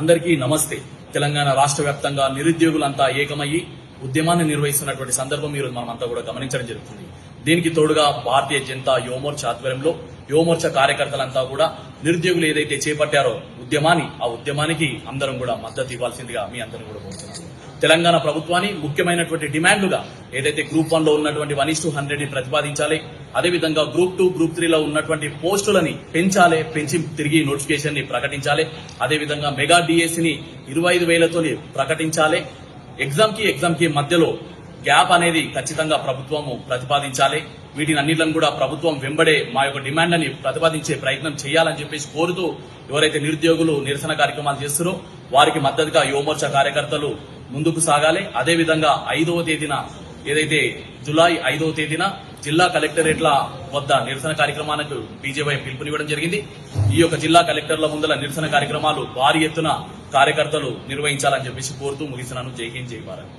అందరికీ నమస్తే. తెలంగాణ రాష్ట్ర వ్యాప్తంగా నిరుద్యోగులంతా ఏకమయ్యి ఉద్యమాన్ని నిర్వహిస్తున్నటువంటి సందర్భం ఈరోజు మనం అంతా కూడా గమనించడం జరుగుతుంది. దీనికి తోడుగా భారతీయ జనతా యువమోర్చా ఆధ్వర్యంలో యువమోర్చా కార్యకర్తలంతా కూడా నిరుద్యోగులు ఏదైతే చేపట్టారో ఉద్యమాన్ని ఆ ఉద్యమానికి అందరం కూడా మద్దతు ఇవ్వాల్సిందిగా మీ అందరం కూడా కోరుతున్నాను తెలంగాణ ప్రభుత్వాన్ని ముఖ్యమైనటువంటి డిమాండ్లుగా ఏదైతే గ్రూప్ వన్లో ఉన్నటువంటి వన్ ఇస్ టూ హండ్రెడ్ని ప్రతిపాదించాలి అదేవిధంగా గ్రూప్ టూ గ్రూప్ త్రీలో ఉన్నటువంటి పోస్టులని పెంచాలి పెంచి తిరిగి నోటిఫికేషన్ని ప్రకటించాలి అదేవిధంగా మెగా డిఎస్సిని ఇరవై ఐదు వేలతో ప్రకటించాలి ఎగ్జామ్కి ఎగ్జామ్కి మధ్యలో గ్యాప్ అనేది ఖచ్చితంగా ప్రభుత్వము ప్రతిపాదించాలి. వీటిని అన్నింటిని కూడా ప్రభుత్వం వెంబడే మా యొక్క డిమాండ్ అని ప్రతిపాదించే ప్రయత్నం చేయాలని చెప్పేసి కోరుతూ ఎవరైతే నిరుద్యోగులు నిరసన కార్యక్రమాలు చేస్తారో వారికి మద్దతుగా యువమోర్చా కార్యకర్తలు ముందుకు సాగాలి. అదేవిధంగా ఐదవ తేదీన ఏదైతే జులై ఐదవ తేదీన జిల్లా కలెక్టరేట్ల వద్ద నిరసన కార్యక్రమానికి బీజేపీ పిలుపునివ్వడం జరిగింది. ఈ యొక్క జిల్లా కలెక్టర్ల ముందల నిరసన కార్యక్రమాలు భారీ ఎత్తున కార్యకర్తలు నిర్వహించాలని చెప్పేసి కోరుతూ ముగిస్తున్నాను. జై హింద్ జై భారత్.